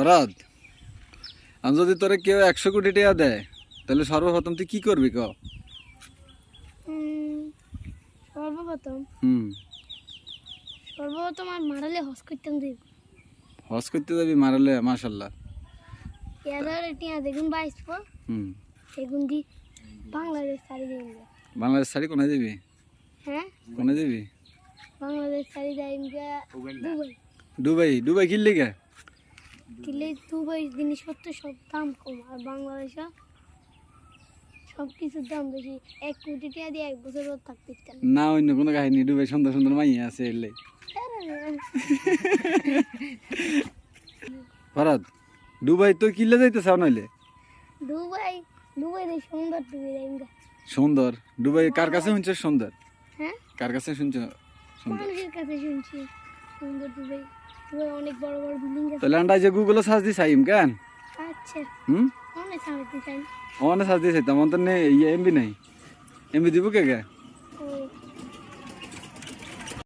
ফরাদ আমি যদি তোরে কেউ একশো কোটি টাকা দেয় তাহলে সর্বপ্রথম তুই কি করবি ক? উম, সর্বপ্রথম? হুম। সর্বপ্রথম আর মারালে হস করতাম দেব। হজ করতে যাবি মারালে মাশাল্লাহ। এবার টিয়া দেখুন বাইশ পো হুম। সেগুন দি বাংলাদেশ শাড়ি দিন বাংলাদেশ শাড়ি কোনে যাবি হ্যাঁ? কোনে যাবি বাংলাদেশ শাড়ি দেয় দুবাই। দুবাই। দুবাই কিনলি কে? কিনলে দুবাই জিনিসপত্র সব দাম কম আর বাংলাদেশে সব কিছুর দাম বেশি। এক কোটি টাকা দিয়ে এক বছর থাকতে না অন্য কোনো কাহিনী দুবাই সুন্দর সুন্দর মাইয়া আছে এলে। ফরাদ দুবাই তো কিনলে যাইতে চাও নইলে? দুবাই দুবাই রে সুন্দর দুবাই সুন্দর। দুবাই কার কাছে শুনছো সুন্দর? হ্যাঁ? কার কাছে শুনছো সুন্দর? কাছে শুনছি। সুন্দর দুবাই। দুবাই অনেক বড় বড় বিল্ডিং আছে। তাহলে আন্ডা যে গুগলে সার্চ দিস আইম কেন? আচ্ছা। হুম? অনেক সামনে চাই অনে সার্চ দিস আমার তো নেই এমবি নাই। এমবি দিব কে কে